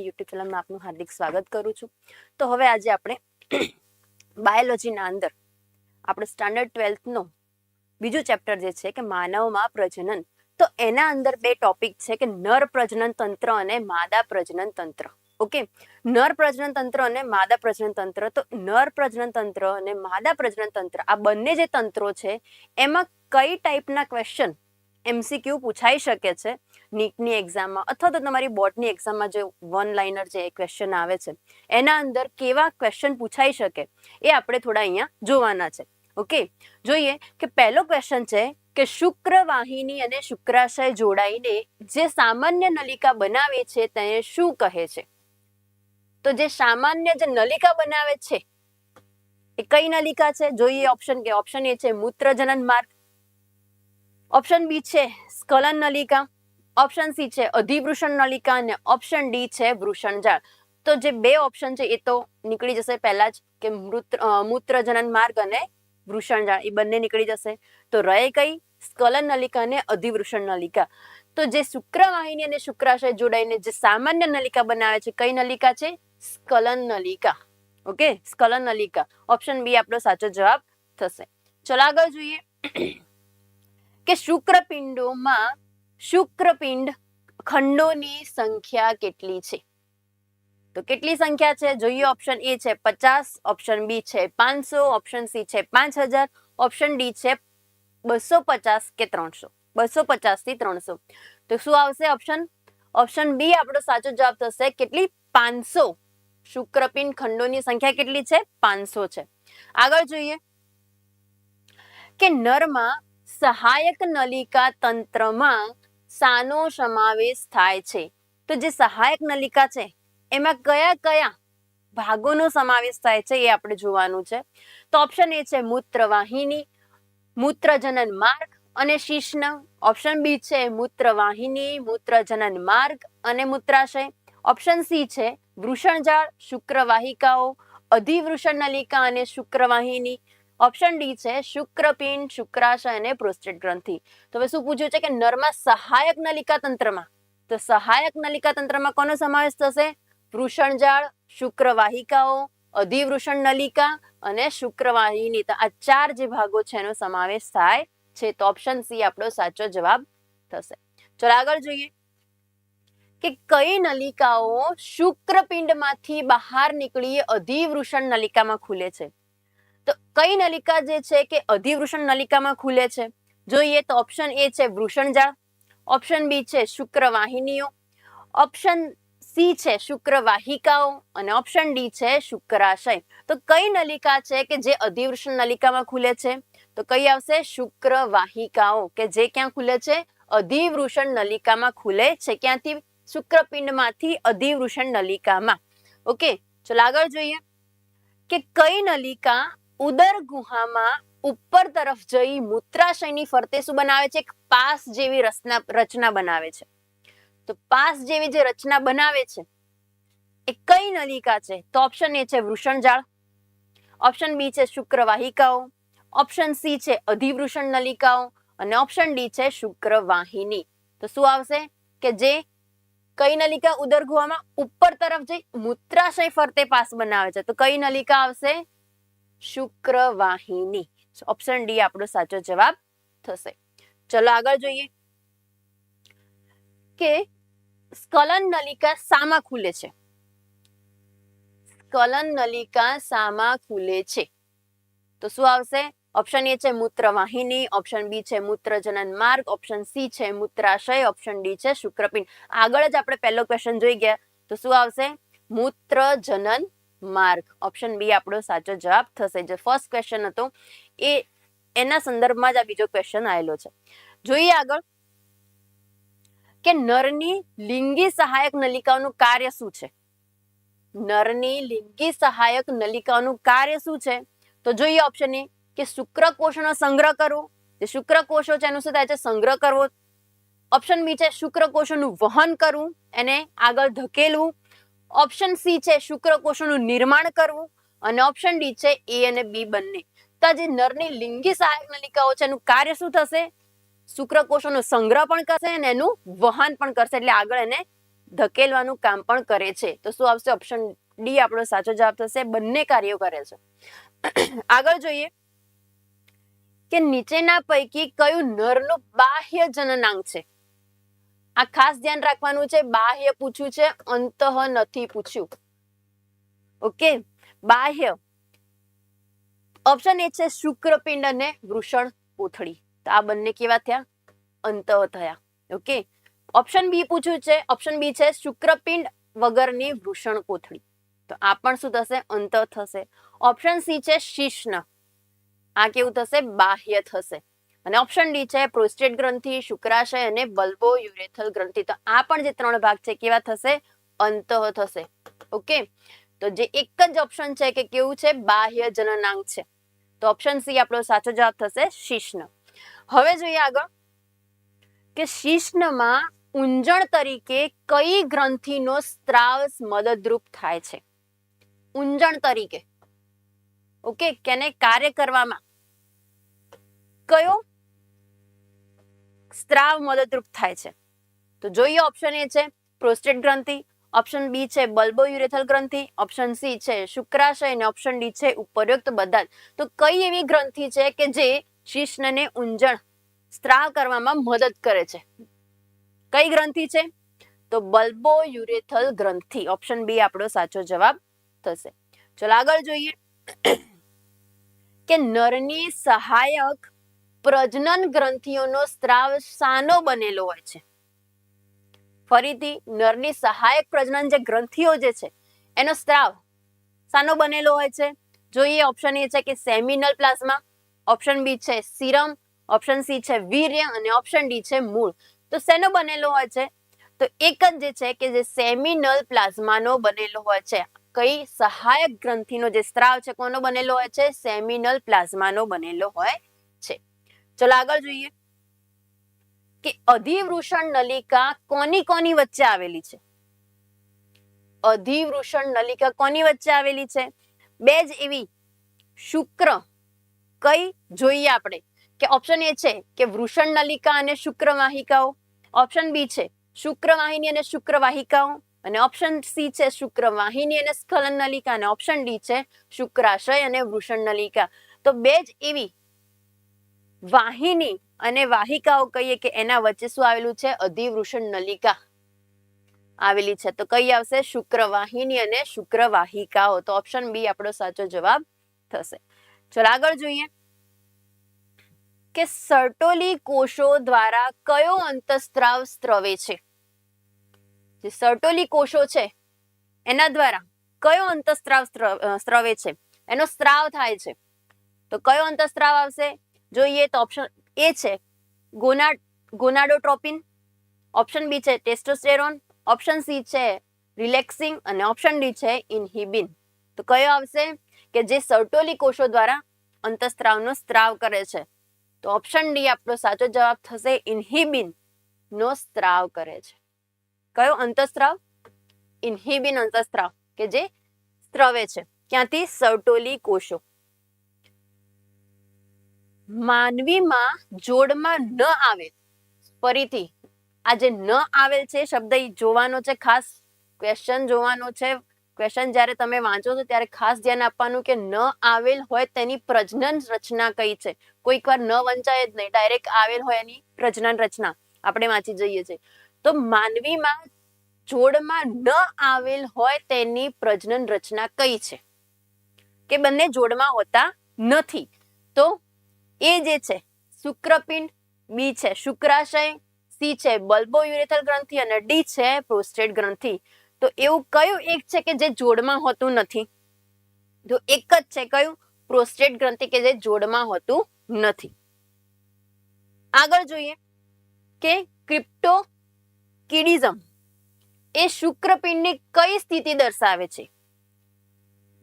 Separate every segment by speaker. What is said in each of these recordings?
Speaker 1: YouTube ચેનલમાં આપનું હાર્દિક સ્વાગત કરું છું. તો હવે આજે આપણે બાયોલોજીના અંદર આપણે સ્ટાન્ડર્ડ ટ્વેલ્થનો બીજું ચેપ્ટર જે છે કે માનવમાં પ્રજનન, તો એના અંદર બે ટોપિક છે કે નર પ્રજનન તંત્ર અને માદા પ્રજનન તંત્ર. ઓકે? નર પ્રજનન તંત્ર અને માદા પ્રજનન તંત્ર, તો નર પ્રજનન તંત્ર અને માદા પ્રજનન તંત્ર આ બંને જે તંત્રો છે, એમાં કઈ ટાઈપના ક્વેશ્ચન એમસીક્યુ પૂછાઈ શકે છે, નીટની એક્ઝામમાં અથવા તો તમારી બોર્ડની એક્ઝામમાં જે વન લાઇનર જે ક્વેશ્ચન આવે છે, એના અંદર કેવા ક્વેશ્ચન પૂછાઈ શકે એ આપણે થોડા અહીંયા જોવાના છે. ઓકે? જોઈએ કે પહેલો ક્વેશ્ચન છે કે શુક્ર વાહિની અને શુક્રાશય જોડાઈને જે સામાન્ય નલિકા બનાવે છે તેને શું કહે છે? તો જે સામાન્ય જે નલિકા બનાવે છે, એ કઈ નલિકા છે? જોઈએ ઓપ્શન કે ઓપ્શન એ છે મૂત્રજનન માર્ગ. ઓપ્શન બી છે સ્કલન નલિકા. ઓપ્શન સી છે અધિવૃષણ નલિકા અને ઓપ્શન ડી છે વૃષણજાળ તો જે બે ઓપ્શન છે એ તો નીકળી જશે પહેલા જ કે મૃત મૂત્રજનન માર્ગ અને વૃષણજાળ એ બંને નીકળી જશે. તો રહે કઈ? સ્કલન નલિકા અને અધિવૃષણ નલિકા. તો જે શુક્રવાહિની અને શુક્રાશય જોડાઈને જે સામાન્ય નલિકા બનાવે છે, કઈ નલિકા છે? સ્કલન નલિકા. ઓકે? સ્કલન નલિકા. ઓપ્શન બી આપણો સાચો જવાબ થશે. ચલો આગળ જોઈએ. કે શુક્રપિંડોમાં શુક્રપિંડ ખંડોની સંખ્યા કેટલી છે? તો કેટલી સંખ્યા છે? જોઈએ ઓપ્શન એ છે, પચાસ ઓપ્શન બી છે, પાંચસો ઓપ્શન સી છે, પાંચ હજાર ઓપ્શન ડી છે, બસો પચાસ કે ત્રણસો? બસો પચાસથી ત્રણસો. તો શું આવશે ઓપ્શન ઓપ્શન બી આપણો સાચો જવાબ થશે કેટલી? પાંચસો. શુક્રપિંડ ખંડોની સંખ્યા કેટલી છે? પાંચસો છે. આગળ જોઈએ કે નરમાં સહાયક નલિકા તંત્રમાં સાનો સમાવેશ થાય છે. તો જે સહાયક નલિકા છે, એમાં કયા કયા ભાગોનો સમાવેશ થાય છે એ આપણે જોવાનું છે. તો ઓપ્શન એ છે મૂત્રવાહિની, મૂત્રજનન માર્ગ અને શિશ્ન. ઓપ્શન બી છે મૂત્રવાહિની, મૂત્રજનન માર્ગ અને મૂત્રાશય. ઓપ્શન સી છે વૃષણજાળ, શુક્રવાહિકાઓ, અધિવૃષણ નલિકા અને શુક્રવાહિની. ઓપ્શન ડી છે શુક્રપિંડ, શુક્રાશય અને પ્રોસ્ટેટ ગ્રંથિ. તો હવે શું પૂછ્યું છે કે નરમાં સહાયક નલિકા તંત્રમાં? તો સહાયક નલિકા તંત્રમાં કોનો સમાવેશ થશે? વૃષણજાળ શુક્રવાહિકાઓ, અધિવૃષણ નલિકા અને શુક્રવાહિની. આ ચાર જે ભાગો છે એનો સમાવેશ થાય છે. તો ઓપ્શન સી આપણો સાચો જવાબ થશે. ચલો આગળ જોઈએ કે કઈ નલિકાઓ શુક્રપિંડમાંથી બહાર નીકળી અધિવૃષણ નલિકામાં ખુલે છે? તો કઈ નલિકા જે છે કે અધિવૃષણ નલિકામાં ખુલે છે? જોઈએ તો ઓપ્શન એ છે વૃષણજાળ ઓપ્શન બી છે શુક્રવાહિનીઓ ઓપ્શન સી છે શુક્રવાહિકાઓ અને ઓપ્શન ડી છે શુક્રાશય. તો કઈ નલિકા છે કે જે અધિવૃષણ નલિકામાં ખુલે છે? તો કઈ આવશે? શુક્રવાહિકાઓ, કે જે ક્યાં ખુલે છે? અધિવૃષણ નલિકામાં ખુલે છે. ક્યાંથી? શુક્રપિંડમાંથી અધિવૃષણ નલિકામાં. ઓકે, ચલો આગળ જોઈએ કે કઈ નલિકા ઉદર ગુહામાં ઉપર તરફ જઈ મૂત્રાશયની ફરતે શું બનાવે છે? એક પાસ જેવી રચના રચના બનાવે છે. તો પાસ જેવી જે રચના બનાવે છે, એ કઈ નલિકા છે? તો ઓપ્શન એ છે વૃષણજાળ ઓપ્શન બી છે શુક્રવાહિકાઓ ઓપ્શન સી છે અધિવૃષણ નલિકાઓ, અને ઓપ્શન ડી છે શુક્રવાહિની. તો શું આવશે? કે જે કઈ નલિકા ઉદર ગુહામાં ઉપર તરફ જઈ મૂત્રાશય ફરતે પાસ બનાવે છે. તો કઈ નલિકા આવશે? શુક્રવાહિની. ઓપ્શન ડી આપણો સાચો જવાબ થશે. ચલો આગળ જોઈએ કે સ્કલન નલિકા સામાં ખુલે છે. સ્કલન નલિકા સામાં ખુલે છે. તો શું આવશે? ઓપ્શન એ છે મૂત્રવાહિની ઓપ્શન બી છે મૂત્રજનન માર્ગ ઓપ્શન સી છે મૂત્રાશય ઓપ્શન ડી છે શુક્રપિંડ. આગળ જ આપણે પહેલો ક્વેશ્ચન જોઈ ગયા. તો શું આવશે? મૂત્રજનન માર્ગ ઓપ્શન બી આપણો સાચો જવાબ થશે. જે ફર્સ્ટ ક્વેશ્ચન હતો, એ એના સંદર્ભમાં જ આ બીજો ક્વેશ્ચન આવેલો છે. જોઈએ આગળ કે નરની લિંગી સહાયક નલિકાઓનું કાર્ય શું છે? નરની લિંગી સહાયક નલિકાઓનું કાર્ય શું છે? તો જોઈએ ઓપ્શન એ કે શુક્રકોષનો સંગ્રહ કરવો. જે શુક્રકોષો છે, એનું શું થાય છે? સંગ્રહ કરવો. ઓપ્શન બી છે, શુક્રકોષોનું વહન કરવું. એને આગળ ધકેલવું. ઓપ્શન સી છે શુક્રકોષોનું નિર્માણ કરવું અને ઓપ્શન ડી છે એ અને બી બંને. તો જે નરની લિંગી સહાયક નલિકાઓ છે, એનું કાર્ય શું થશે? શુક્રકોષોનો સંગ્રહ પણ કરશે અને એનું વહન પણ કરશે, એટલે આગળ એને ધકેલવાનું કામ પણ કરે છે. તો શું આવશે? ઓપ્શન ડી આપણો સાચો જવાબ થશે, બંને કાર્યો કરે છે. આગળ જોઈએ કે નીચેના પૈકી કયું નરનું બાહ્ય જનનાંગ છે? આ ખાસ ધ્યાન રાખવાનું છે, બાહ્ય પૂછ્યું છે, અંતઃ નથી પૂછ્યું. ઓકે? બાહ્ય. ઓપ્શન એ છે શુક્રપિંડ અને વૃષણ કોથળી. તો આ બંને કેવા થયા? અંતઃ થયા. ઓકે? ઓપ્શન બી પૂછ્યું છે ઓપ્શન બી છે શુક્રપિંડ વગરની વૃષણ કોથળી. તો આ પણ શું થશે? અંતઃ થશે. ઓપ્શન સી છે શિષ્ણ આ કેવું થશે? બાહ્ય થશે. અને ઓપ્શન ડી છે પ્રોસ્ટેટ ગ્રંથિ, શુક્રાશય અને બલ્બો યુરેથલ ગ્રંથિ. તો આ પણ જે ત્રણ ભાગ છે, કેવા થશે? અંતઃ થશે. ઓકે? તો જે એક જ ઓપ્શન છે કે કેવું છે? બાહ્ય જનનાંગ છે. તો ઓપ્શન સી આપણો સાચો જવાબ થશે, શિશ્ન. હવે જોઈએ આગળ કે શિશ્નમાં ઊંજણ તરીકે કઈ ગ્રંથિનો સ્ત્રાવ મદદરૂપ થાય છે? ઊંજણ તરીકે. ઓકે? કેને કાર્ય કરવામાં. કયો? સ્ત્રાવ મદદરૂપ થાય છે. તો જોઈએ ઓપ્શન એ છે પ્રોસ્ટેટ ગ્રંથિ ઓપ્શન બી છે બલ્બો યુરેથલ ગ્રંથિ ઓપ્શન સી છે શુક્રાશય અને ઓપ્શન ડી છે ઉપરોક્ત બધા તો કઈ એવી ગ્રંથિ છે કે જે શિશ્નને ઊંજણ, સ્ત્રાવ કરવામાં મદદ કરે છે? કઈ ગ્રંથિ છે? તો બલ્બો યુરેથલ ગ્રંથિ. ઓપ્શન બી આપણો સાચો જવાબ થશે. ચલો આગળ જોઈએ કે નરની સહાયક પ્રજનન ગ્રંથિઓનો સ્ત્રાવ શાનો બનેલો હોય છે. ફરીથી, નરની સહાયક પ્રજનન જે ગ્રંથિઓ જે છે, એનો સ્ત્રાવ શાનો બનેલો હોય છે. જોઈએ ઓપ્શન એ છે કે સેમિનલ પ્લાઝમા ઓપ્શન બી છે સિરમ ઓપ્શન સી છે વીર્ય અને ઓપ્શન ડી છે મૂળ. તો શેનો બનેલો હોય છે? તો એક જ જે છે કે જે સેમિનલ પ્લાઝમાનો બનેલો હોય છે. કઈ સહાયક ગ્રંથિનો જે સ્ત્રાવ છે કોનો બનેલો હોય છે? સેમિનલ પ્લાઝમાનો બનેલો હોય છે. ચલો આગળ જોઈએ. કે અધિવૃષણ નલિકા કોની કોની વચ્ચે આવેલી છે? અધિવૃષણ નલિકા કોની વચ્ચે આવેલી છે? બે જ એવી શુક્ર કઈ જોઈએ આપણે? કે ઓપ્શન એ છે કે વૃષણ નલિકા અને શુક્રવાહિકાઓ ઓપ્શન બી છે શુક્રવાહિની અને શુક્રવાહિકાઓ અને ઓપ્શન સી છે શુક્રવાહિની અને સ્ખલન નલિકા. અને ઓપ્શન ડી છે શુક્રાશય અને વૃષણ નલિકા. તો બે જ એવી વાહિની અને વાહિકાઓ કહીએ કે એના વચ્ચે શું આવેલું છે? અધિવૃષણ નલિકા આવેલી છે. તો કઈ આવશે? શુક્રવાહિની અને શુક્રવાહિકાઓ. તો ઓપ્શન બી આપણો સાચો જવાબ થશે. ચલો આગળ જોઈએ કે સર્ટોલી કોષો દ્વારા કયો અંતસ્ત્રાવ સ્ત્રવે છે? જે સર્ટોલી કોષો છે, એના દ્વારા કયો અંતસ્ત્રાવ સ્ત્રવે છે? એનો સ્ત્રાવ થાય છે. તો કયો અંતસ્ત્રાવ આવશે? જોઈએ તો ઓપ્શન એ છે. ગોના ગોનાડોટ્રોપિન ઓપ્શન બી છે. ટેસ્ટોસ્ટેરોન ઓપ્શન સી છે. રિલેક્સિંગ અને ઓપ્શન ડી છે ઇનહિબિન. તો કયો આવશે? કે જે સર્ટોલી કોષો દ્વારા અંતસ્ત્રાવનો સ્ત્રાવ કરે છે. તો ઓપ્શન ડી આપણો સાચો જવાબ થશે ઇન્હિબિન નો સ્ત્રાવ કરે છે. કયો અંતસ્ત્રાવ? ઇન્હિબિન અંતસ્ત્રાવ, કે જે સ્ત્રવે છે. ક્યાંથી? સર્ટોલી કોષો. માનવીમાં જોડમાં ન આવે. ફરીથી, આ જે ન આવેલ છે શબ્દ એ જોવાનો છે, ખાસ ક્વેશ્ચન જોવાનો છે. ક્વેશ્ચન જ્યારે તમે વાંચો છો ત્યારે ખાસ ધ્યાન આપવાનું કે ન આવેલ હોય તેની પ્રજનન રચના કઈ છે. કોઈક વાર ન વંચાય જ નહીં ડાયરેક્ટ આવેલ હોય એની પ્રજનન રચના. આપણે વાંચી જઈએ છીએ. તો માનવીમાં જોડમાં ન આવેલ હોય તેની પ્રજનન રચના કઈ છે? કે બંને જોડમાં હોતા નથી. તો એ જે છે, શુક્રપિંડ, બી છે શુક્રાશય, સી છે બલ્બો યુરેથલ ગ્રંથિ અને ડી છે પ્રોસ્ટેટ ગ્રંથિ. તો એવું કયું એક છે કે જે જોડમાં હોતું નથી? તો એક જ છે કયું? પ્રોસ્ટેટ ગ્રંથિ કે જે જોડમાં હોતું નથી. આગળ જોઈએ કે ક્રિપ્ટો કિડિઝમ એ શુક્રપિંડની કઈ સ્થિતિ દર્શાવે છે?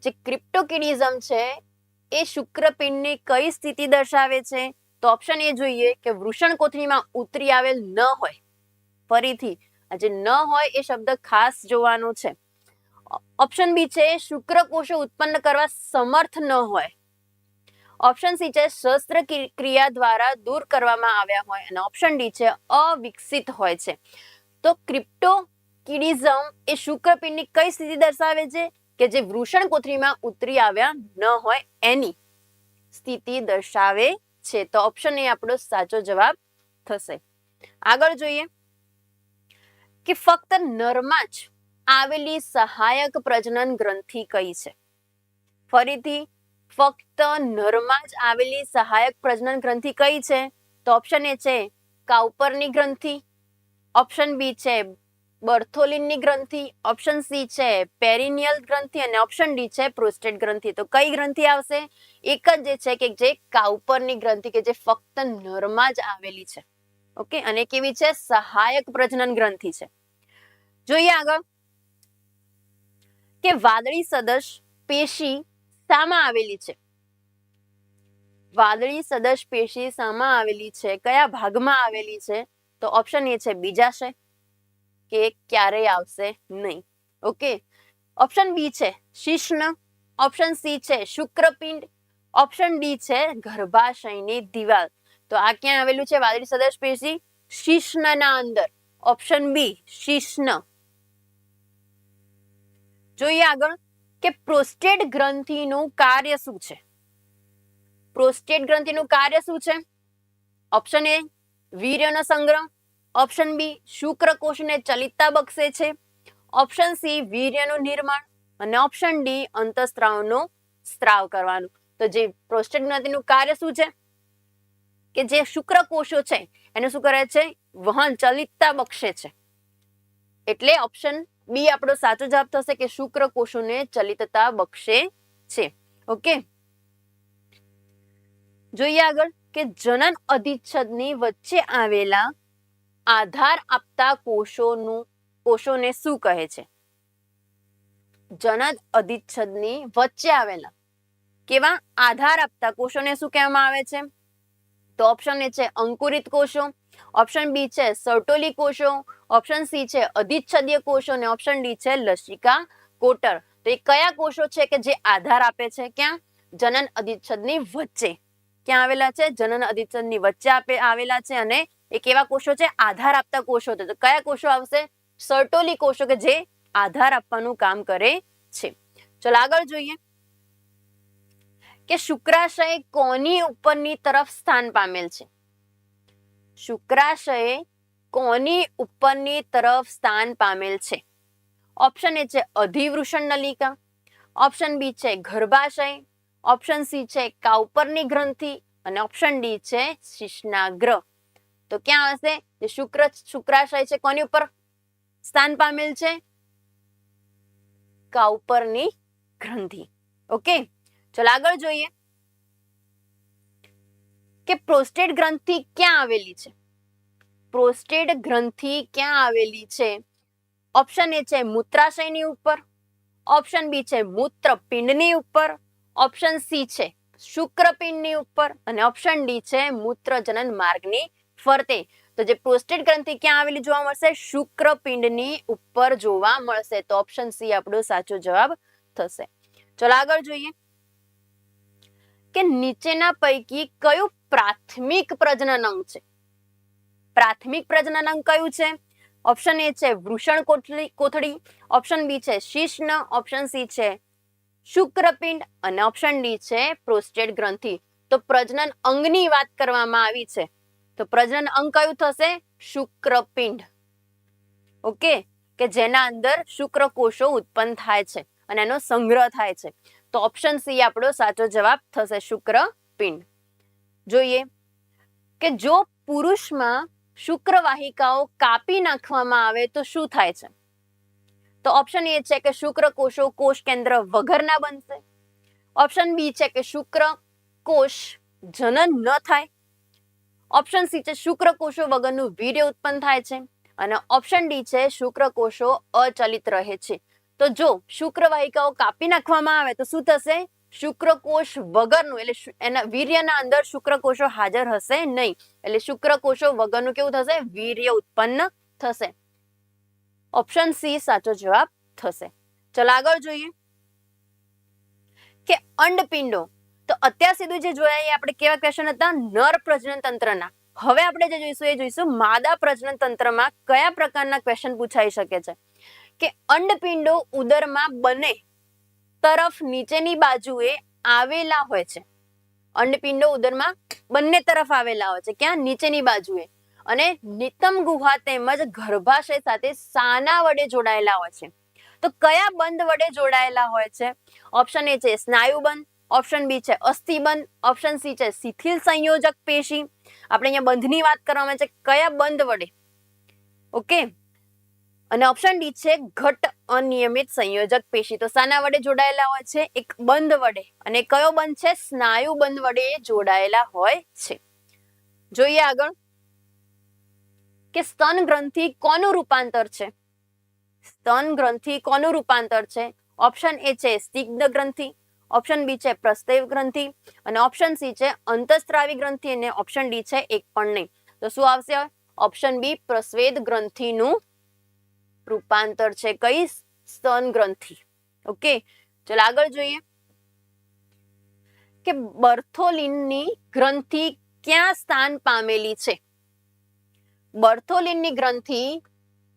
Speaker 1: જે ક્રિપ્ટોકિડિઝમ છે એ શુક્રપિંડની કઈ સ્થિતિ દર્શાવે છે? તો ઓપ્શન એ જોઈએ કે વૃષણ કોથળીમાં ઉતરી આવેલ ન હોય. ફરીથી જે ન હોય એ શબ્દ ખાસ જોવાનો છે. ઓપ્શન બી છે, શુક્રકોષો ઉત્પન્ન કરવા સમર્થ ન હોય. ઓપ્શન સી છે, શસ્ત્ર ક્રિયા દ્વારા દૂર કરવામાં આવ્યા હોય. અને ઓપ્શન ડી છે, અવિકસિત હોય છે. તો ક્રિપ્ટો કિડિઝમ એ શુક્રપિંડની કઈ સ્થિતિ દર્શાવે છે? કે જે વૃષણ કોથળીમાં ઉતરી આવ્યા ન હોય એની સ્થિતિ દર્શાવે છે. તો ઓપ્શન એ આપણો સાચો જવાબ થશે. આગળ જોઈએ કે ફક્ત નરમાં જ આવેલી સહાયક પ્રજનન ગ્રંથિ કઈ છે? ફરીથી, ફક્ત નરમાં જ આવેલી સહાયક પ્રજનન ગ્રંથિ કઈ છે? તો ઓપ્શન એ છે કાઉપરની ગ્રંથિ. ઓપ્શન બી છે બર્થોલિનની ગ્રંથિ ઓપ્શન સી છે પેરિનિયલ ગ્રંથિ અને ઓપ્શન ડી છે પ્રોસ્ટેટ ગ્રંથિ. તો કઈ ગ્રંથિ આવશે? એક જ જે છે કે જે કાઉપરની ગ્રંથિ કે જે ફક્ત નરમાં જ આવેલી છે. ઓકે? અને કેવી છે, સહાયક પ્રજનન ગ્રંથિ છે. જોઈએ આગળ. કે વાદળી સદશ પેશી શામાં આવેલી છે. વાદળી સદશ પેશી શામાં આવેલી છે. કયા ભાગમાં આવેલી છે? તો ઓપ્શન એ છે બીજાશય કે ક્યારેય આવશે નહીં ઓકે ઓપ્શન બી છે શિશ્ન ઓપ્શન સી છે શુક્રપિંડ ઓપ્શન ડી છે ગર્ભાશયની દિવાલ તો આ ક્યાં આવેલું છે વાદળી સદૃશ પેશી શિશ્નના અંદર ઓપ્શન બી શિશ્ન જોઈએ આગળ કે પ્રોસ્ટેટ ગ્રંથિનું કાર્ય શું છે પ્રોસ્ટેટ ગ્રંથિનું કાર્ય શું છે ઓપ્શન એ વીર્યનો સંગ્રહ ઓપ્શન બી શુક્રકોષને ચલિતતા બક્ષે છે. ઓપ્શન સી વીર્યનું નિર્માણ. અને ઓપ્શન ડી અંતસ્ત્રાવનો સ્ત્રાવ કરવાનું. તો જે પ્રોસ્ટેટ ગ્રંથિનું કાર્ય શું છે? કે જે શુક્રકોષો છે, એને શું કરે છે? વહન ચલિતતા બક્ષે છે. એટલે ઓપ્શન બી આપણો સાચો જવાબ થશે કે શુક્રકોષોને ચલિતતા બક્ષે છે. ઓકે જોઈએ આગળ કે જનન અધિચ્છદની વચ્ચે આવેલા આધાર આપતા કોષોનું, કોષોને શું કહે છે? જનન અધિચ્છદની વચ્ચે આવેલા કેવા આધાર આપતા કોષોને શું કહેવામાં આવે છે? તો ઓપ્શન એ છે અંકુરિત કોષો ઓપ્શન બી છે સર્ટોલી કોષો ઓપ્શન સી છે અધિચ્છદીય કોષો અને ઓપ્શન ડી છે લસિકા કોટર. તો એ કયા કોષો છે કે જે આધાર આપે છે? ક્યાં? જનન અધિચ્છદની વચ્ચે. ક્યાં આવેલા છે? જનન અધિચ્છદની વચ્ચે આપે, આવેલા છે અને એ કેવા કોષો છે, આધાર આપતા કોષો તો કયા કોષો આવશે? સર્ટોલી કોષો કે જે આધાર આપવાનું કામ કરે છે. ચલો આગળ જોઈએ કે શુક્રાશય કોની ઉપરની તરફ સ્થાન પામેલ છે? શુક્રાશય કોની ઉપરની તરફ સ્થાન પામેલ છે? ઓપ્શન એ છે અધિવૃષણ નલિકા. ઓપ્શન બી છે ગર્ભાશય. ઓપ્શન સી છે કાઉપરની ગ્રંથિ. અને ઓપ્શન ડી છે શિશ્નાગ્ર તો ક્યાં હશે? જે શુક્ર, શુક્રાશય છે, કોની ઉપર સ્થાન પામેલ છે? કાઉપરની ગ્રંથિ. ઓકે? ચલો આગળ જોઈએ કે પ્રોસ્ટેટ ગ્રંથિ ક્યાં આવેલી છે? પ્રોસ્ટેટ ગ્રંથિ ક્યાં આવેલી છે? ઓપ્શન એ છે મૂત્રાશયની ઉપર, ઓપ્શન બી છે મૂત્રપિંડની ઉપર, ઓપ્શન સી છે શુક્રપિંડની ઉપર, અને ઓપ્શન ડી છે મૂત્રજનન માર્ગની ફરતે. તો જે પ્રોસ્ટેટ ગ્રંથિ ક્યાં આવેલી જોવા મળશે? શુક્રપિંડની ઉપર જોવા મળશે. તો ઓપ્શન સી આપણો સાચો જવાબ થશે. ચલો આગળ જોઈએ. કે નીચેના પૈકી કયું પ્રાથમિક પ્રજનન અંગ છે? પ્રાથમિક પ્રજનન અંગ કયું છે? ઓપ્શન એ છે વૃષણ કોથળી કોથળી. ઓપ્શન બી છે શિશ્ન. ઓપ્શન સી છે શુક્રપિંડ. અને ઓપ્શન ડી છે પ્રોસ્ટેટ ગ્રંથિ. તો પ્રજનન અંગની વાત કરવામાં આવી છે. તો પ્રજનન અંગ કયું થશે? શુક્રપિંડ. ઓકે? કે જેના અંદર શુક્રકોષો ઉત્પન્ન થાય છે અને એનો સંગ્રહ થાય છે. તો ઓપ્શન સી આપણો સાચો જવાબ થશે શુક્રપિંડ. જોઈએ. કે જો પુરુષમાં શુક્રવાહિકાઓ કાપી નાખવામાં આવે તો શું થાય છે? તો ઓપ્શન એ છે કે શુક્રકોષો કોષ કેન્દ્ર વગરના બનશે. ઓપ્શન બી છે કે શુક્ર કોષ જનન ન થાય. ઓપ્શન સી છે શુક્રકોષો વગરનું વીર્ય ઉત્પન્ન થાય છે અને ઓપ્શન ડી છે શુક્રકોષો અચલિત રહે છે. તો જો શુક્રવાહિકાઓ કાપી નાખવામાં આવે તો શું થશે? શુક્રકોષ વગરનું એટલે એના વીર્યના અંદર શુક્રકોષો હાજર હશે નહીં. એટલે શુક્રકોષો વગરનું કેવું થશે? વીર્ય ઉત્પન્ન થશે. ઓપ્શન સી સાચો જવાબ થશે. ચલો આગળ જોઈએ. કે અંડપિંડો તો અત્યાર સુધી જે જોયા એ આપણે કેવા ક્વેશ્ચન હતા? નર પ્રજનન તંત્રના. હવે આપણે જે જોઈશું એ જોઈશું માદા પ્રજનન તંત્રમાં કયા પ્રકારના ક્વેશ્ચન પૂછાઈ શકે છે? કે અંડપિંડો ઉદરમાં બંને તરફ નીચેની બાજુએ આવેલા હોય છે. અંડપિંડો ઉદરમાં બંને તરફ આવેલા હોય છે. ક્યાં? નીચેની બાજુએ. અને નિતમ ગુહા તેમજ ગર્ભાશય સાથે સાના વડે જોડાયેલા હોય છે. તો કયા બંધ વડે જોડાયેલા હોય છે? ઓપ્શન એ છે સ્નાયુબંધ ઓપ્શન બી છે અસ્થિબંધ. ઓપ્શન સી છે શિથિલ સંયોજક પેશી. આપણે અહીંયા બંધની વાત કરવામાં છે કયા બંધ વડે? ઓકે અને ઓપ્શન ડી છે ઘટ અનિયમિત સંયોજક પેશી. તો સાના વડે જોડાયેલા હોય છે? એક બંધ વડે. અને કયો બંધ છે? સ્નાયુ બંધ વડે જોડાયેલા હોય છે. જોઈએ આગળ. કે સ્તન ગ્રંથિ કોનું રૂપાંતર છે? સ્તન ગ્રંથિ કોનું રૂપાંતર છે? ઓપ્શન એ છે સ્નિગ્ધ ગ્રંથિ. ઓપ્શન બી છે પ્રસ્તેવ ગ્રંથિ અને ઓપ્શન સી છે અંતસ્ત્રાવી ગ્રંથિ અને ઓપ્શન ડી છે એક પણ નહીં. તો શું આવશે? ઓપ્શન બી પ્રસ્વેદ ગ્રંથિનું રૂપાંતર છે કઈ સ્તન ગ્રંથિ. ઓકે? ચલો આગળ જોઈએ. કે બર્થોલિનની ગ્રંથિ ક્યાં સ્થાન પામેલી છે? બર્થોલિનની ગ્રંથિ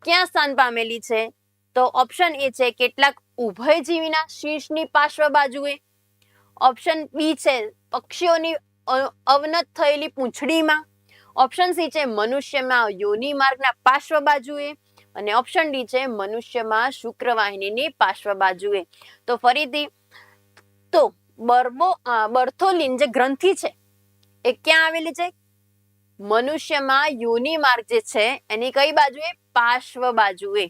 Speaker 1: ક્યાં સ્થાન પામેલી છે? તો ઓપ્શન એ છે કેટલાક ઉભયજીવીના શીર્ષની પાર્શ્વ બાજુએ. ઓપ્શન બી છે પક્ષીઓની અવનત થયેલી પૂંછડીમાં. ઓપ્શન સી છે મનુષ્યમાં યોનિ માર્ગના પાર્શ્વ બાજુએ. અને ઓપ્શન ડી છે મનુષ્યમાં શુક્રવાહિનીની પાર્શ્વ બાજુએ. તો ફરીથી, તો બર્બો બર્થોલિન જે ગ્રંથિ છે, એ ક્યાં આવેલી છે? મનુષ્યમાં યોનિ માર્ગ જે છે, એની કઈ બાજુએ? પાર્શ્વ બાજુએ.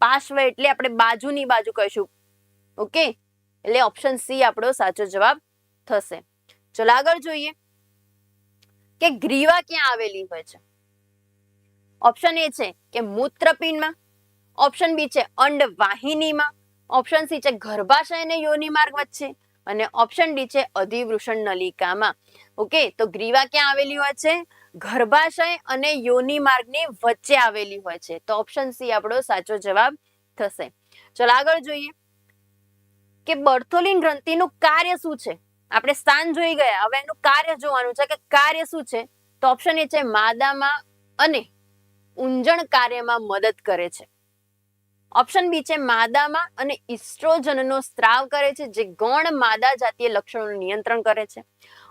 Speaker 1: પાર્શ્વ એટલે આપણે બાજુની બાજુ કહીશું. ઓકે? એટલે ઓપ્શન સી આપણો સાચો જવાબ થશે. ચલો આગળ જોઈએ કે ગ્રીવા ક્યાં આવેલી હોય છે. ઓપ્શન એ છે કે મૂત્રપિંડમાં. ઓપ્શન બી છે અંડવાહિનીમાં. ઓપ્શન સી છે ગર્ભાશય અને યોની માર્ગ વચ્ચે. અને ઓપ્શન ડી છે અધિવૃષણ નલિકામાં. ઓકે? તો ગ્રીવા ક્યાં આવેલી હોય છે? ગર્ભાશય અને યોની માર્ગની વચ્ચે આવેલી હોય છે. તો ઓપ્શન સી આપણો સાચો જવાબ થશે. ચલો આગળ જોઈએ કે બર્થોલિન ગ્રંથિનું કાર્ય શું છે? આપણે સ્થાન જોઈ ગયા. હવે એનું કાર્ય જોવાનું છે કે કાર્ય શું છે? તો ઓપ્શન એ છે માદામાં અને ઊંજણ કાર્યમાં મદદ કરે છે. ઓપ્શન બી છે માદામાં અને ઇસ્ટ્રોજનનો સ્ત્રાવ કરે છે, જે ગૌણ માદા જાતીય લક્ષણોનું નિયંત્રણ કરે છે.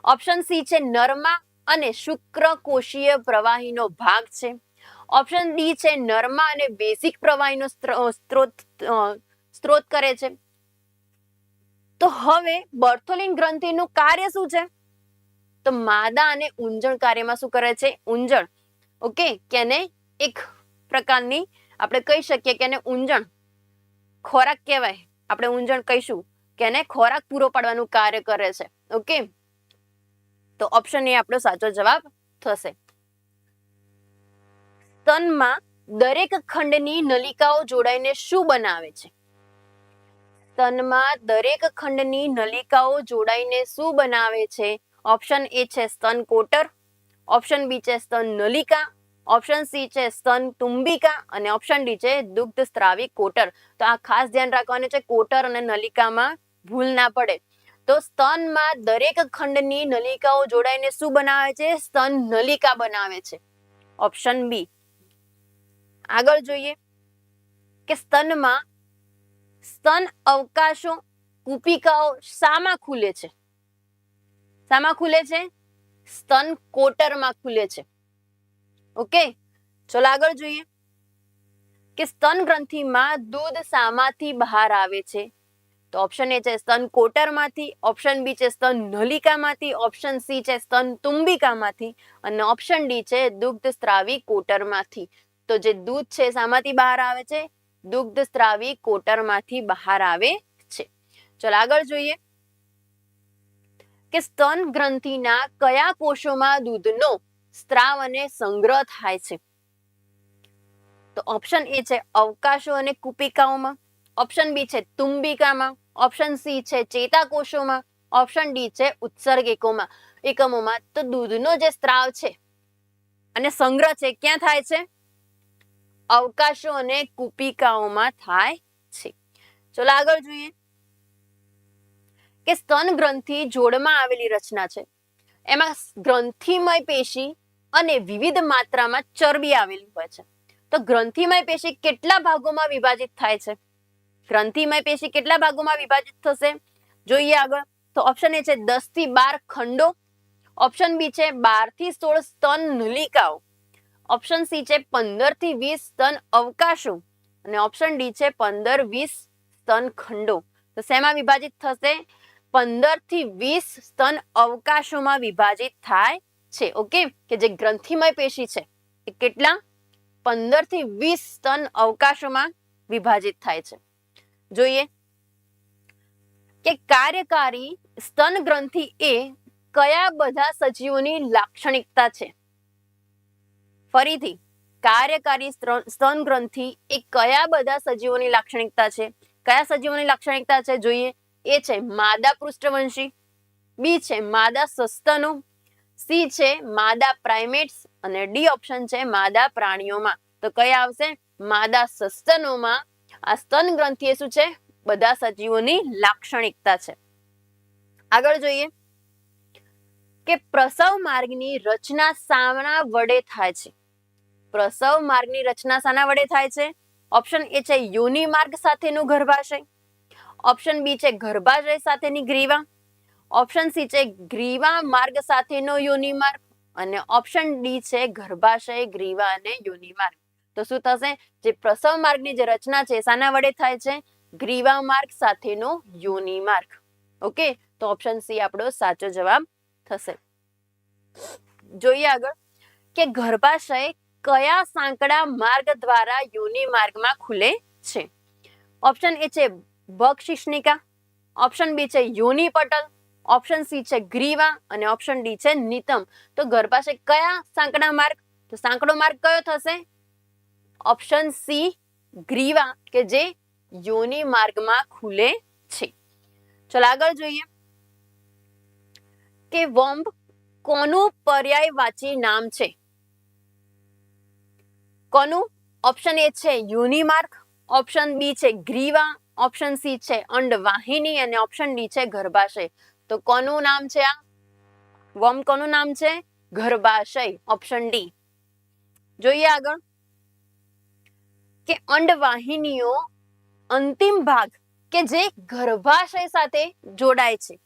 Speaker 1: ઓપ્શન સી છે નરમાં અને શુક્રકોષીય પ્રવાહીનો ભાગ છે. ઓપ્શન ડી છે નરમા અને બેઝિક પ્રવાહીનો સ્ત્ર- સ્ત્રોત સ્ત્રોત કરે છે. તો હવે બર્થોલિન ગ્રંથિનું કાર્ય શું છે? તો માદા અને ઊંજણ કાર્યમાં શું કરે છે? ઊંજણ ઓકે, કેને એક પ્રકારની આપણે કહી શકીએ કે એને ઊંજણ ખોરાક કહેવાય. આપણે ઊંજણ કહીશું. કે એને ખોરાક પૂરો પાડવાનું કાર્ય કરે છે. ઓકે? તો ઓપ્શન એ આપણો સાચો જવાબ થશે. સ્તનમાં દરેક ખંડની નલિકાઓ જોડાઈને શું બનાવે છે? સ્તનમાં દરેક ખંડની નલિકાઓ જોડાઈને શું બનાવે છે? ઓપ્શન એ છે સ્તન કોટર ઓપ્શન બી છે સ્તન નલિકા ઓપ્શન સી છે સ્તન તુંબિકા અને ઓપ્શન ડી છે દુગ્ધ સ્ત્રાવી કોટર. તો આ ખાસ ધ્યાન રાખવાનું છે, કોટર અને નલિકામાં ભૂલ ના પડે. તો સ્તનમાં દરેક ખંડની નલિકાઓ જોડાઈને શું બનાવે છે? સ્તન નલિકા બનાવે છે. Option B. આગળ જોઈએ કે સ્તનમાં સ્તન અવકાશો કુપિકાઓ શામાં ખુલે છે? શામાં ખુલે છે? સ્તન કોટરમાં ખુલે છે. ઓકે? ચલો આગળ જોઈએ કે સ્તન ગ્રંથિમાં દૂધ શામાંથી બહાર આવે છે. તો ઓપ્શન એ છે સ્તન કોટરમાંથી ઓપ્શન બી છે સ્તન નલિકામાંથી ઓપ્શન સી છે સ્તન તુંબિકામાંથી અને ઓપ્શન ડી છે દુગ્ધ સ્ત્રાવી કોટરમાંથી. તો જે દૂધ છે શામાંથી બહાર આવે છે? દુગ્ધ સ્ત્રાવી કોટરમાંથી બહાર આવે છે. ચલો આગળ જોઈએ કે સ્તન ગ્રંથિના કયા કોષોમાં દૂધનો સ્ત્રાવ અને સંગ્રહ થાય છે? તો ઓપ્શન એ છે અવકાશો અને કુપિકાઓમાં. ઓપ્શન બી છે તુંબિકામાં. ઓપ્શન સી છે ચેતાકોષોમાં ઓપ્શન ડી છે ઉત્સર્ગિકોમાં, એકમોમાં. તો દૂધનો જે સ્ત્રાવ છે અને સંગ્રહ છે, ક્યાં થાય છે? અવકાશો અને કુપિકાઓમાં થાય છે. ચલો આગળ જોઈએ કે સ્તન ગ્રંથિ જોડમાં આવેલી રચના છે. એમાં ગ્રંથિમય પેશી અને વિવિધ માત્રામાં ચરબી આવેલી હોય છે. તો ગ્રંથિમય પેશી કેટલા ભાગોમાં વિભાજિત થાય છે? ગ્રંથિમય પેશી કેટલા ભાગોમાં વિભાજિત થશે? જોઈએ આગળ. તો ઓપ્શન એ છે દસથી બાર ખંડો. ઓપ્શન બી છે બારથી સોળ સ્તન નલિકાઓ. ઓપ્શન સી છે પંદરથી વીસ સ્તન અવકાશો. અને ઓપ્શન ડી છે પંદર વીસ સ્તન ખંડો. તો શેમાં વિભાજિત થશે? પંદરથી વીસ સ્તન અવકાશોમાં વિભાજિત થાય છે. ઓકે? કે જે ગ્રંથિમય પેશી છે. એ કેટલા? પંદરથી વીસ સ્તન અવકાશોમાં વિભાજિત થાય છે. જોઈએ. કે કાર્યકારી સ્તન ગ્રંથિ એ કયા બધા સજીવોની લાક્ષણિકતા છે? ફરીથી, કાર્યકારી સ્તન ગ્રંથિ એ કયા બધા સજીવોની લાક્ષણિકતા છે? કયા સજીવોની લાક્ષણિકતા છે જોઈએ? એ છે માદા પૃષ્ઠવંશી, બી છે માદા સસ્તનો સી છે માદા પ્રાઇમેટ્સ અને ડી ઓપ્શન છે માદા પ્રાણીઓમાં. તો કયા આવશે? માદા સસ્તનોમાં આ સ્તન ગ્રંથિ એ શું છે? બધા સજીવોની લાક્ષણિકતા છે. આગળ જોઈએ કે પ્રસવ માર્ગની રચના સાના વડે થાય છે. પ્રસવ માર્ગની રચના સાના વડે થાય છે? ઓપ્શન એ છે યોનિ માર્ગ સાથેનું ગર્ભાશય. ઓપ્શન બી છે ગર્ભાશય સાથેની ગ્રીવા. ઓપ્શન સી છે ગ્રીવા માર્ગ સાથેનો યોનિ માર્ગ. અને ઓપ્શન ડી છે ગર્ભાશય, ગ્રીવા અને યોનિ માર્ગ. તો શું થશે? જે પ્રસવ માર્ગની જે રચના છે, શાના વડે થાય છે? ગ્રીવા માર્ગ સાથેનો યોનિ માર્ગ. ઓકે? તો ઓપ્શન સી આપણો સાચો જવાબ થશે. જોઈએ આગળ કે ગર્ભાશય કયા સાંકડા માર્ગ દ્વારા યોનિ માર્ગમાં ખુલે છે? ઓપ્શન એ છે બક્ષિષ્ણિકા ઓપ્શન બી છે યોનિ પટલ. ઓપ્શન સી છે ગ્રીવા. અને ઓપ્શન ડી છે નિતમ. તો ગર્ભાશય કયા સાંકડા માર્ગ? તો સાંકડો માર્ગ કયો થશે? ઓપ્શન સી ગ્રીવા કે જે યોનિ માર્ગમાં ખુલે છે ચલો આગળ જોઈએ કે વોમ્બ કોનું પર્યાયવાચી નામ છે કોનું ઓપ્શન એ છે યોનિ માર્ગ ઓપ્શન બી છે ગ્રીવા ઓપ્શન સી છે અંડવાહિની અને ઓપ્શન ડી છે ગર્ભાશય તો કોનું નામ છે આ વોમ કોનું નામ છે ગર્ભાશય ઓપ્શન ડી જોઈએ આગળ. કે અંડવાહિનીઓ અંતિમ ભાગ કે જે ગર્ભાશય સાથે જોડાય છે.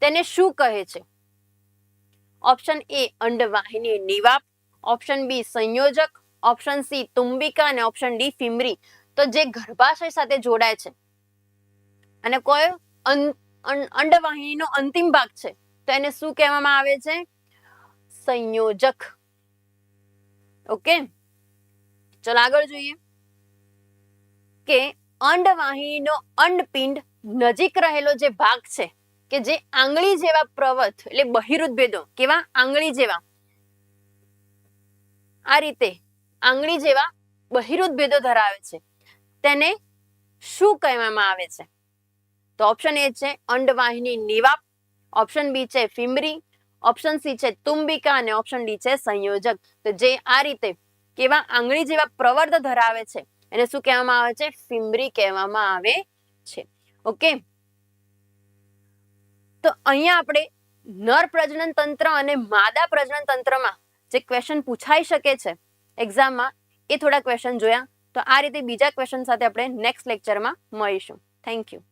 Speaker 1: તેને શું કહે છે? ઓપ્શન એ અંડવાહિની નિવાપ, ઓપ્શન બી સંયોજક, ઓપ્શન સી તુંબિકા અને ઓપ્શન ડી ફિમરી. તો જે ગર્ભાશય સાથે જોડાય છે. અને અં- અંડવાહિનીનો અંતિમ ભાગ છે, તો એને શું કહેવામાં આવે છે? સંયોજક. ઓકે? ચલો આગળ જોઈએ. કે અંડવાહિનીનો અંડપિંડ નજીક રહેલો જે ભાગ છે, કે જે આંગળી જેવા પ્રવત, એટલે બહિરુદ કેવા? આંગળી જેવા. આ રીતે આંગળી જેવા બહિરુદ ધરાવે છે. તેને શું કહેવામાં આવે છે? તો ઓપ્શન એ છે અંડવાહિની નિવાપ ઓપ્શન બી છે ફિમરી ઓપ્શન સી છે તુંબિકા અને ઓપ્શન ડી છે સંયોજક. તો જે આ રીતે કેવા આંગળી જેવા પ્રવર્ત ધરાવે છે એને શું કહેવામાં આવે છે? ફિમરી કહેવામાં આવે છે. ઓકે? તો અહીંયા આપણે નર પ્રજનન તંત્ર અને માદા પ્રજનન તંત્રમાં જે ક્વેશ્ચન પૂછાઈ શકે છે એક્ઝામમાં એ થોડા ક્વેશ્ચન જોયા. તો આ રીતે બીજા ક્વેશ્ચન સાથે આપણે નેક્સ્ટ લેક્ચરમાં મળીશું. Thank you